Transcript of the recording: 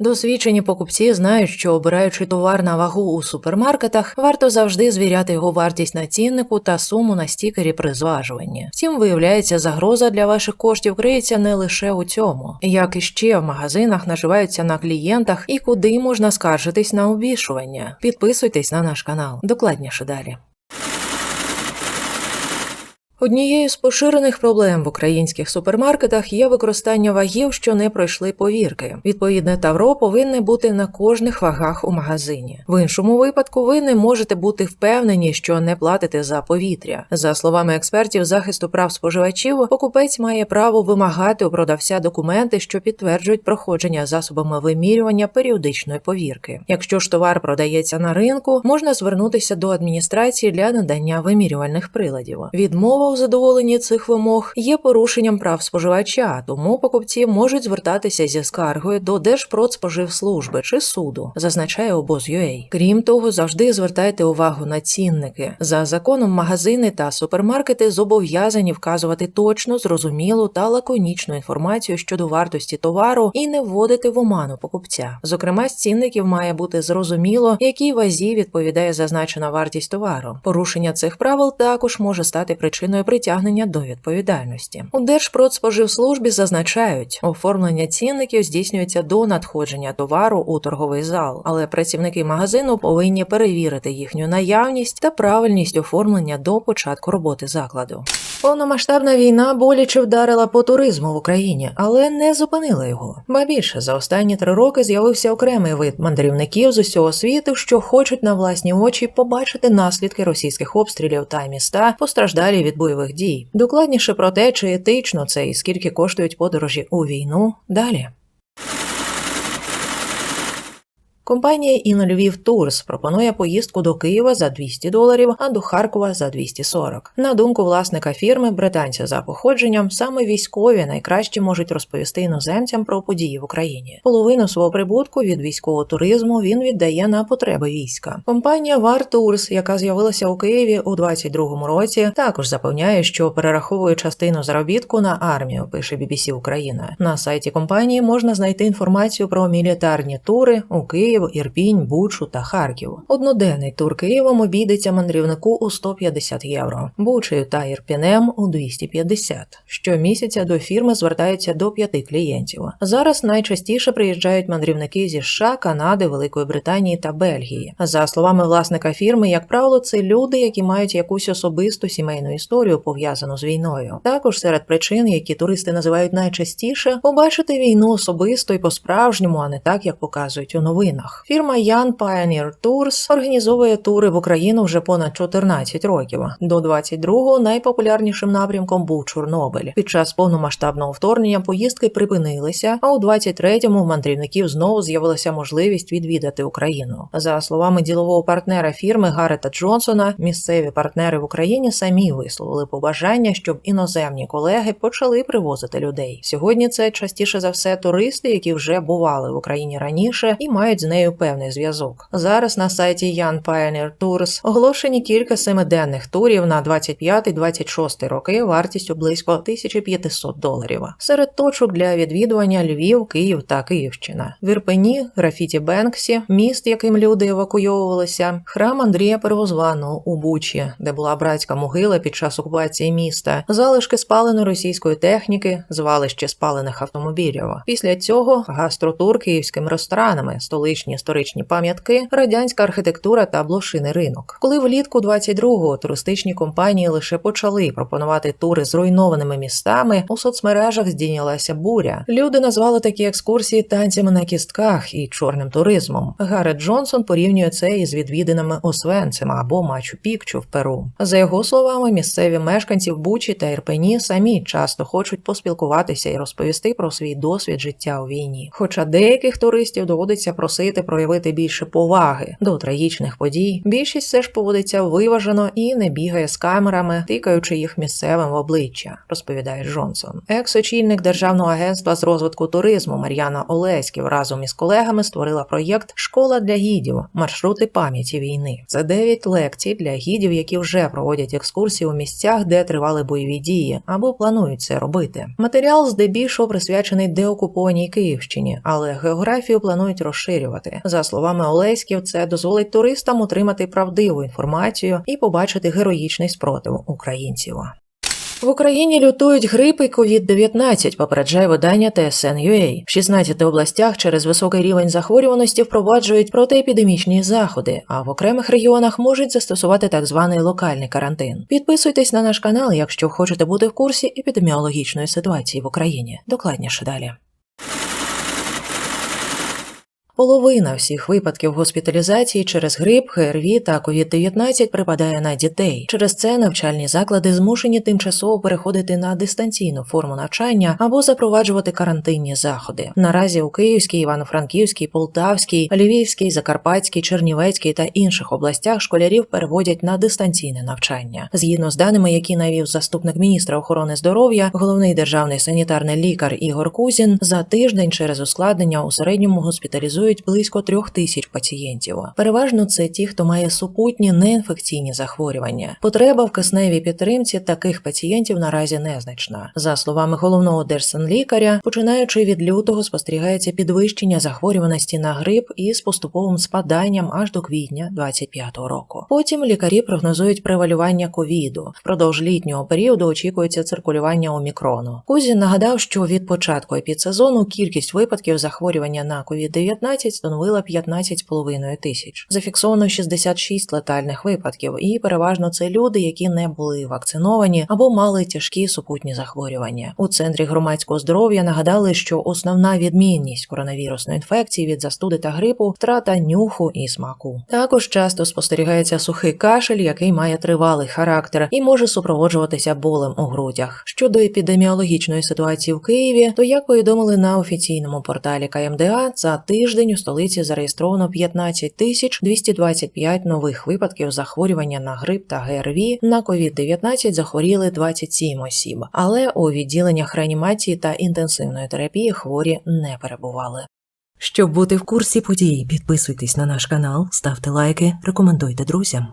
Досвідчені покупці знають, що обираючи товар на вагу у супермаркетах, варто завжди звіряти його вартість на ціннику та суму на стікері при зважуванні. Втім, виявляється, загроза для ваших коштів криється не лише у цьому, як і ще в магазинах наживаються на клієнтах і куди можна скаржитись на обвішування. Підписуйтесь на наш канал. Докладніше далі. Однією з поширених проблем в українських супермаркетах є використання вагів, що не пройшли повірки. Відповідне тавро повинне бути на кожних вагах у магазині. В іншому випадку ви не можете бути впевнені, що не платите за повітря. За словами експертів захисту прав споживачів, покупець має право вимагати у продавця документи, що підтверджують проходження засобами вимірювання періодичної повірки. Якщо ж товар продається на ринку, можна звернутися до адміністрації для надання вимірювальних приладів. Відмова у задоволенні цих вимог є порушенням прав споживача, тому покупці можуть звертатися зі скаргою до Держпродспоживслужби чи суду, зазначає обоз.ua. Крім того, завжди звертайте увагу на цінники. За законом магазини та супермаркети зобов'язані вказувати точну, зрозумілу та лаконічну інформацію щодо вартості товару і не вводити в оману покупця. Зокрема, з цінників має бути зрозуміло, якій вазі відповідає зазначена вартість товару. Порушення цих правил також може стати причиною притягнення до відповідальності. У Держпродспоживслужбі зазначають, оформлення цінників здійснюється до надходження товару у торговий зал, але працівники магазину повинні перевірити їхню наявність та правильність оформлення до початку роботи закладу. Повномасштабна війна боляче вдарила по туризму в Україні, але не зупинила його. Ба більше за останні три роки з'явився окремий вид мандрівників з усього світу, що хочуть на власні очі побачити наслідки російських обстрілів та міста, постраждалі від бойових дій. Докладніше про те, чи етично це і скільки коштують подорожі у війну. Далі. Компанія «Інльвів Турс пропонує поїздку до Києва за 200 доларів, а до Харкова за 240. На думку власника фірми, британця за походженням, саме військові найкраще можуть розповісти іноземцям про події в Україні. Половину свого прибутку від військового туризму він віддає на потреби війська. Компанія Вар Турс, яка з'явилася у Києві у 2022 році, також запевняє, що перераховує частину заробітку на армію. Пише BBC Україна. На сайті компанії можна знайти інформацію про мілітарні тури у Київ. Ірпінь, Бучу та Харків. Одноденний тур Києвом обійдеться мандрівнику у 150 євро, Бучею та Ірпінем у 250. Щомісяця до фірми звертаються до п'яти клієнтів. Зараз найчастіше приїжджають мандрівники зі США, Канади, Великої Британії та Бельгії. За словами власника фірми, як правило, це люди, які мають якусь особисту сімейну історію пов'язану з війною. Також серед причин, які туристи називають найчастіше, побачити війну особисто і по-справжньому, а не так, як показують у новинах. Фірма Ян Pioneer Tours організовує тури в Україну вже понад 14 років. До 22-го найпопулярнішим напрямком був Чорнобиль. Під час повномасштабного вторгнення поїздки припинилися, а у 23-му в мандрівників знову з'явилася можливість відвідати Україну. За словами ділового партнера фірми Гарета Джонсона, місцеві партнери в Україні самі висловили побажання, щоб іноземні колеги почали привозити людей. Сьогодні це частіше за все туристи, які вже бували в Україні раніше і мають з нею нею певний зв'язок. Зараз на сайті Young Pioneer Tours оголошені кілька семиденних турів на 25-26 роки вартістю близько 1500 доларів. Серед точок для відвідування Львів, Київ та Київщина. В Ірпені, графіті Бенксі, міст, яким люди евакуйовувалися, храм Андрія Первозваного у Бучі, де була братська могила під час окупації міста, залишки спаленої російської техніки, звалище спалених автомобілів. Після цього гастротур київськими ресторанами, столичні історичні пам'ятки, радянська архітектура та блошиний ринок. Коли влітку 22-го туристичні компанії лише почали пропонувати тури з руйнованими містами, у соцмережах здійнялася буря. Люди назвали такі екскурсії танцями на кістках і чорним туризмом. Гарет Джонсон порівнює це із відвідинами Освенцима або Мачу Пікчу в Перу. За його словами, місцеві мешканці в Бучі та Ірпені самі часто хочуть поспілкуватися і розповісти про свій досвід життя у війні. Хоча деяких туристів доводиться просити просити проявити більше поваги до трагічних подій. Більшість все ж поводиться виважено і не бігає з камерами, тикаючи їх місцевим в обличчя, розповідає Джонсон. Екс-очільник державного агентства з розвитку туризму Мар'яна Олеськів разом із колегами створила проєкт Школа для гідів, маршрути пам'яті війни. Це дев'ять лекцій для гідів, які вже проводять екскурсії у місцях, де тривали бойові дії, або планують це робити. Матеріал здебільшого присвячений деокупованій Київщині, але географію планують розширювати. За словами Олеськів, це дозволить туристам отримати правдиву інформацію і побачити героїчний спротив українців. В Україні лютують грип і COVID-19, попереджає видання TSN.ua. В 16 областях через високий рівень захворюваності впроваджують протиепідемічні заходи, а в окремих регіонах можуть застосувати так званий локальний карантин. Підписуйтесь на наш канал, якщо хочете бути в курсі епідеміологічної ситуації в Україні. Докладніше далі. Половина всіх випадків госпіталізації через грип, ГРВІ та COVID-19 припадає на дітей. Через це навчальні заклади змушені тимчасово переходити на дистанційну форму навчання або запроваджувати карантинні заходи. Наразі у Київській, Івано-Франківській, Полтавській, Львівській, Закарпатській, Чернівецькій та інших областях школярів переводять на дистанційне навчання. Згідно з даними, які навів заступник міністра охорони здоров'я, головний державний санітарний лікар Ігор Кузін, за тиждень через ускладнення у середньому госпіталізують близько трьох тисяч пацієнтів. Переважно це ті, хто має супутні неінфекційні захворювання. Потреба в кисневій підтримці таких пацієнтів наразі незначна. За словами головного держсанлікаря, починаючи від лютого спостерігається підвищення захворюваності на грип із поступовим спаданням аж до квітня 25-го року. Потім лікарі прогнозують превалювання ковіду. Впродовж літнього періоду очікується циркулювання омікрону. Кузін нагадав, що від початку епідсезону кількість випадків захворювання на COVID-19 становила 15,5 тисяч. Зафіксовано 66 летальних випадків, і переважно це люди, які не були вакциновані або мали тяжкі супутні захворювання. У центрі громадського здоров'я нагадали, що основна відмінність коронавірусної інфекції від застуди та грипу втрата нюху і смаку. Також часто спостерігається сухий кашель, який має тривалий характер і може супроводжуватися болем у грудях. Щодо епідеміологічної ситуації в Києві, то як повідомили на офіційному порталі КМДА, за тиждень у столиці зареєстровано 15 тисяч 225 нових випадків захворювання на грип та ГРВІ. На COVID-19 захворіли 27 осіб, але у відділеннях реанімації та інтенсивної терапії хворі не перебували. Щоб бути в курсі подій, підписуйтесь на наш канал, ставте лайки, рекомендуйте друзям.